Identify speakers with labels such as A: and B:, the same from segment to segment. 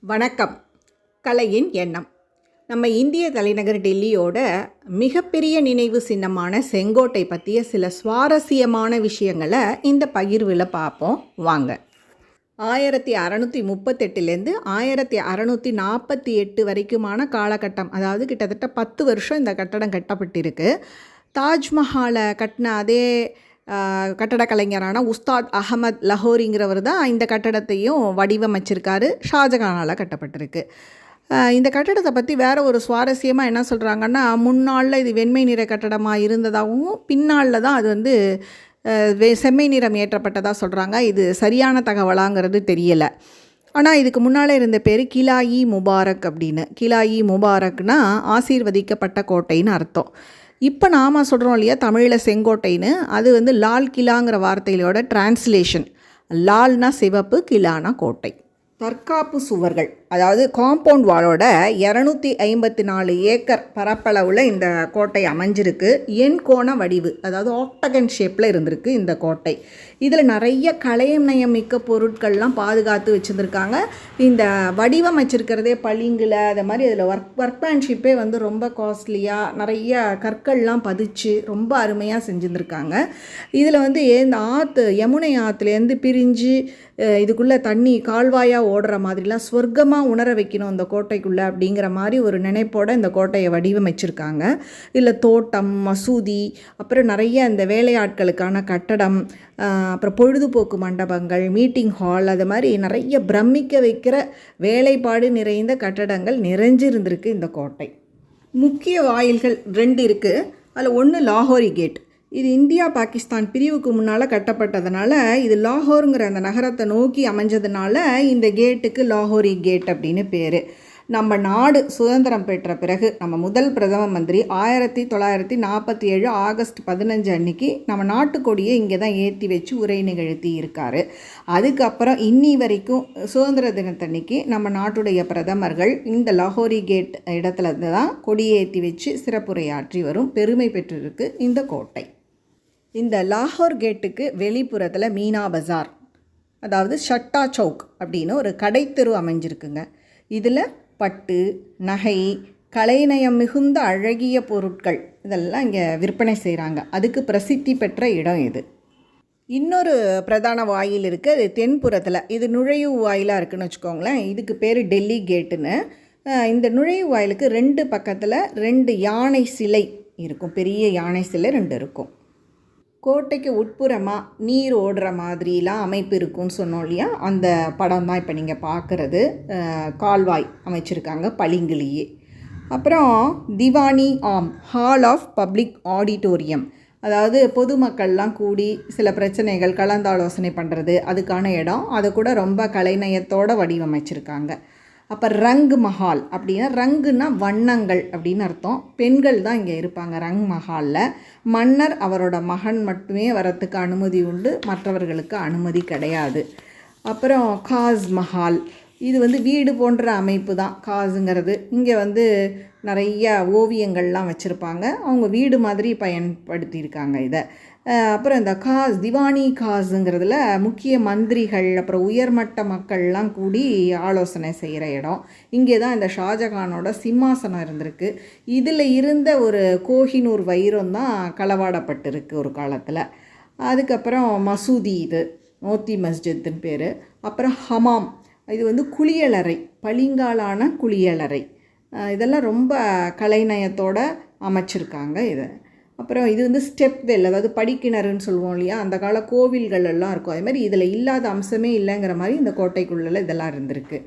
A: வணக்கம். கலையின் எண்ணம். நம்ம இந்திய தலைநகர் டெல்லியோட மிகப்பெரிய நினைவு சின்னமான செங்கோட்டை பற்றிய சில சுவாரஸ்யமான விஷயங்களை இந்த பகிர்வில் பார்ப்போம் வாங்க. ஆயிரத்தி அறநூற்றி முப்பத்தெட்டுலேருந்து ஆயிரத்தி அறநூற்றி நாற்பத்தி எட்டு வரைக்குமான காலகட்டம் அதாவது கிட்டத்தட்ட பத்து வருஷம் இந்த கட்டடம் கட்டப்பட்டிருக்கு. தாஜ்மஹாலை கட்டின அதே கட்டட கலைஞரான உஸ்தாத் அகமத் லஹோரிங்கிறவர் தான் இந்த கட்டடத்தையும் வடிவமைச்சிருக்காரு. ஷாஜகானால் கட்டப்பட்டிருக்கு. இந்த கட்டடத்தை பற்றி வேற ஒரு சுவாரஸ்யமாக என்ன சொல்கிறாங்கன்னா முன்னாளில் இது வெண்மை நிற கட்டடமாக இருந்ததாகவும் பின்னாளில் தான் அது வந்து வெ- செம்மை நிறம் ஏற்றப்பட்டதாக சொல்கிறாங்க இது சரியான தகவலாங்கிறது தெரியலை. ஆனால் இதுக்கு முன்னால் இருந்த பேர் கிலாயி முபாரக் அப்படின்னு. கிலாயி முபாரக்னா ஆசீர்வதிக்கப்பட்ட கோட்டைன்னு அர்த்தம். இப்போ நாம் சொல்கிறோம் இல்லையா தமிழில் செங்கோட்டைன்னு அது வந்து லால் கிலாங்கிற வார்த்தையிலோட டிரான்ஸ்லேஷன் லால்னா சிவப்பு கிலானா கோட்டை. தற்காப்பு சுவர்கள். அதாவது காம்பவுண்ட் வாலோட இரநூத்தி ஐம்பத்தி நாலு ஏக்கர் பரப்பளவில் இந்த கோட்டை அமைஞ்சிருக்கு. எண் கோண வடிவு அதாவது ஆக்டகன் ஷேப்பில் இருந்திருக்கு இந்த கோட்டை. இதில் நிறைய கலைநயம் மிக்க பொருட்கள்லாம் பாதுகாத்து வச்சுருந்துருக்காங்க. இந்த வடிவமைச்சிருக்கிறதே பளிங்கில் அது மாதிரி இதில் ஒர்க் ஒர்க்மேன்ஷிப்பே வந்து ரொம்ப காஸ்ட்லியாக நிறைய கற்கள்லாம் பதிச்சு ரொம்ப அருமையாக செஞ்சுருந்துருக்காங்க. இதில் வந்து இந்த ஆற்று யமுனை ஆற்றுலேருந்து பிரிஞ்சு இதுக்குள்ளே தண்ணி கால்வாயாக ஓடுற மாதிரிலாம் சுத்தமாக உணர வைக்கணும் இந்த கோட்டைக்குள்ளே அப்படிங்கிற மாதிரி ஒரு நினைப்போட இந்த கோட்டையை வடிவமைச்சிருக்காங்க. இல்லை தோட்டம் மசூதி அப்புறம் நிறைய இந்த வேலையாட்களுக்கான கட்டடம் அப்புறம் பொழுதுபோக்கு மண்டபங்கள் மீட்டிங் ஹால் அது மாதிரி நிறைய பிரமிக்க வைக்கிற வேலைப்பாடு நிறைந்த கட்டடங்கள் நிறைஞ்சிருந்திருக்கு இந்த கோட்டை. முக்கிய வாயில்கள் ரெண்டு இருக்குது அதில் ஒன்று லாகோரி கேட். இது இந்தியா பாகிஸ்தான் பிரிவுக்கு முன்னால் கட்டப்பட்டதுனால இது லாகோருங்கிற அந்த நகரத்தை நோக்கி அமைஞ்சதுனால இந்த கேட்டுக்கு லாகோரி கேட் அப்படின்னு பேர். நம்ம நாடு சுதந்திரம் பெற்ற பிறகு நம்ம முதல் பிரதம மந்திரி ஆயிரத்தி தொள்ளாயிரத்தி நாற்பத்தி ஏழு ஆகஸ்ட் பதினஞ்சு அன்னைக்கு நம்ம நாட்டுக்கொடியை இங்கே தான் ஏற்றி வச்சு உரை நிகழ்த்தி இருக்காரு. அதுக்கப்புறம் இன்னி வரைக்கும் சுதந்திர தினத்தன்னைக்கு நம்ம நாட்டுடைய பிரதமர்கள் இந்த லாகோரி கேட் இடத்துல இருந்து தான் கொடியேற்றி வச்சு சிறப்புரையாற்றி வரும். பெருமை பெற்றிருக்கு இந்த கோட்டை. இந்த லாகோர் கேட்டுக்கு வெளிப்புறத்தில் மீனா பஜார். அதாவது ஷட்டா சவுக் அப்படின்னு ஒரு கடைத்தெரு அமைஞ்சிருக்குங்க. இதில் பட்டு நகை கலைநயம் மிகுந்த அழகிய பொருட்கள் இதெல்லாம் இங்கே விற்பனை செய்கிறாங்க அதுக்கு பிரசித்தி பெற்ற இடம் இது. இன்னொரு பிரதான வாயில் இருக்குது அது தென்புறத்தில். இது நுழைவு வாயிலாக இருக்குன்னு வச்சுக்கோங்களேன். இதுக்கு பேர் டெல்லி கேட்டுன்னு. இந்த நுழைவு வாயிலுக்கு ரெண்டு பக்கத்தில் ரெண்டு யானை சிலை இருக்கும். பெரிய யானை சிலை ரெண்டு இருக்கும். கோட்டைக்கு உட்புறமாக நீர் ஓடுற மாதிரிலாம் அமைப்பு இருக்குன்னு சொன்னோம் இல்லையா? அந்த படம் தான் இப்போ நீங்கள் பார்க்குறது கால்வாய் அமைச்சிருக்காங்க பளிங்குலேயே. அப்புறம் திவானி ஆம் ஹால் ஆஃப் பப்ளிக் ஆடிட்டோரியம் அதாவது பொதுமக்கள்லாம் கூடி சில பிரச்சனைகள் கலந்தாலோசனை பண்ணுறது அதுக்கான இடம். அதை கூட ரொம்ப கலைநயத்தோட வடிவமைச்சிருக்காங்க. அப்போ ரங் மஹால் அப்படின்னா ரங்குன்னா வண்ணங்கள் அப்படின்னு அர்த்தம். பெண்கள் தான் இங்கே இருப்பாங்க ரங் மஹாலில். மன்னர் அவரோட மகன் மட்டுமே வரத்துக்கு அனுமதி உண்டு மற்றவர்களுக்கு அனுமதி கிடையாது. அப்புறம் காஸ் மஹால். இது வந்து வீடு போன்ற அமைப்பு தான் காஸுங்கிறது இங்கே வந்து நிறைய ஓவியங்கள்லாம் வச்சுருப்பாங்க. அவங்க வீடு மாதிரி பயன்படுத்தியிருக்காங்க இதை. அப்புறம் இந்த காஸ் திவானி காசுங்கிறதுல முக்கிய மந்திரிகள் அப்புறம் உயர்மட்ட மக்கள்லாம் கூடி ஆலோசனை செய்கிற இடம். இங்கே தான் இந்த ஷாஜகானோட சிம்மாசனம் இருந்திருக்கு. இதில் இருந்த ஒரு கோஹினூர் வைரம் தான் களவாடப்பட்டிருக்கு ஒரு காலத்தில். அதுக்கப்புறம் மசூதி இது மோத்தி மஸ்ஜித்துன்னு பேர். அப்புறம் ஹமாம். இது வந்து குளியலறை பளிங்காலான குளியலறை. இதெல்லாம் ரொம்ப கலைநயத்தோட அமைச்சிருக்காங்க இதை. அப்புறம் இது வந்து ஸ்டெப் வெல் அதாவது படிக்கிணறுன்னு சொல்லுவோம் இல்லையா? அந்த கால கோவில்கள் எல்லாம் இருக்கும். அதே மாதிரி இதில் இல்லாத அம்சமே இல்லைங்கிற மாதிரி இந்த கோட்டைக்குள்ள இதெல்லாம் இருந்திருக்கு.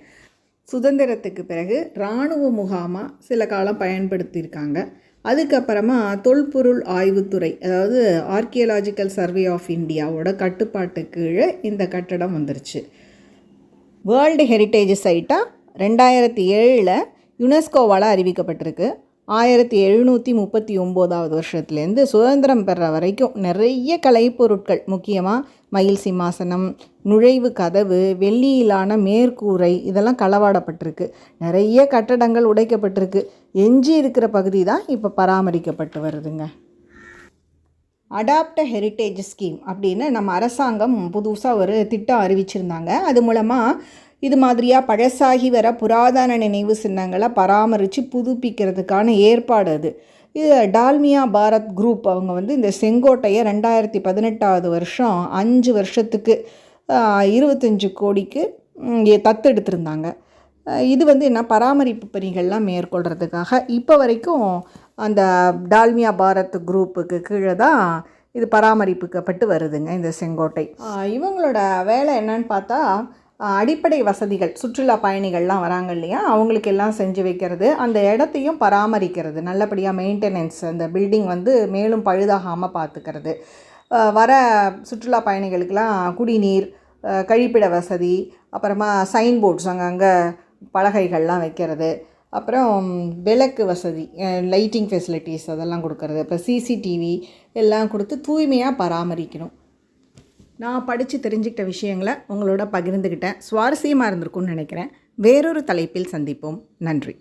A: சுதந்திரத்துக்கு பிறகு இராணுவ முகாமாக சில காலம் பயன்படுத்தியிருக்காங்க. அதுக்கப்புறமா தொல்பொருள் ஆய்வுத்துறை அதாவது ஆர்கியலாஜிக்கல் சர்வே ஆஃப் இந்தியாவோட கட்டுப்பாட்டு கீழே இந்த கட்டடம் வந்துருச்சு. வேர்ல்டு ஹெரிட்டேஜ் சைட்டாக ரெண்டாயிரத்தி ஏழில் யுனெஸ்கோவால் அறிவிக்கப்பட்டிருக்கு. ஆயிரத்தி எழுநூற்றி முப்பத்தி ஒம்போதாவது வருஷத்துலேருந்து சுதந்திரம் பெற வரைக்கும் நிறைய கலைப்பொருட்கள் முக்கியமாக மயில் சிம்மாசனம் நுழைவு கதவு வெள்ளியிலான மேற்கூரை இதெல்லாம் களவாடப்பட்டிருக்கு. நிறைய கட்டடங்கள் உடைக்கப்பட்டிருக்கு. எஞ்சி இருக்கிற பகுதி தான் இப்போ பராமரிக்கப்பட்டு வருதுங்க. அடாப்ட ஹெரிட்டேஜ் ஸ்கீம் அப்படின்னு நம்ம அரசாங்கம் புதுசாக ஒரு திட்டம் அறிவிச்சிருந்தாங்க. அது மூலமாக இது மாதிரியாக பழசாகி வர புராதன நினைவு சின்னங்களை பராமரித்து புதுப்பிக்கிறதுக்கான ஏற்பாடு அது. இது டால்மியா பாரத் குரூப் அவங்க வந்து இந்த செங்கோட்டையை ரெண்டாயிரத்தி பதினெட்டாவது வருஷம் அஞ்சு வருஷத்துக்கு இருபத்தஞ்சு கோடிக்கு தத்தெடுத்திருந்தாங்க இது வந்து என்ன பராமரிப்பு பணிகள்லாம் மேற்கொள்கிறதுக்காக இப்போ வரைக்கும் அந்த டால்மியா பாரத் குரூப்புக்கு கீழே தான் இது பராமரிப்புக்கப்பட்டு வருதுங்க இந்த செங்கோட்டை. இவங்களோட வேலை என்னன்னு பார்த்தா அடிப்படை வசதிகள் சுற்றுலா பயணிகள்லாம் வராங்க இல்லையா? அவங்களுக்கு எல்லாம் செஞ்சு வைக்கிறது அந்த இடத்தையும் பராமரிக்கிறது நல்லபடியாக மெயின்டெனன்ஸ் அந்த பில்டிங் வந்து மேலும் பழுதாகாமல் பார்த்துக்கிறது வர சுற்றுலா பயணிகளுக்கெல்லாம் குடிநீர் கழிப்பிட வசதி அப்புறமா சைன் போர்ட்ஸ் அங்கங்கே பலகைகள்லாம் வைக்கிறது. அப்புறம் விளக்கு வசதி லைட்டிங் ஃபெசிலிட்டிஸ் அதெல்லாம் கொடுக்கறது அப்புறம் சிசிடிவி எல்லாம் கொடுத்து தூய்மையாக பராமரிக்கணும். நான் படித்து தெரிஞ்சுக்கிட்ட விஷயங்களை உங்களோட பகிர்ந்துக்கிட்டேன். சுவாரஸ்யமாக இருந்திருக்கும்னு நினைக்கிறேன். வேறொரு தலைப்பில் சந்திப்போம். நன்றி.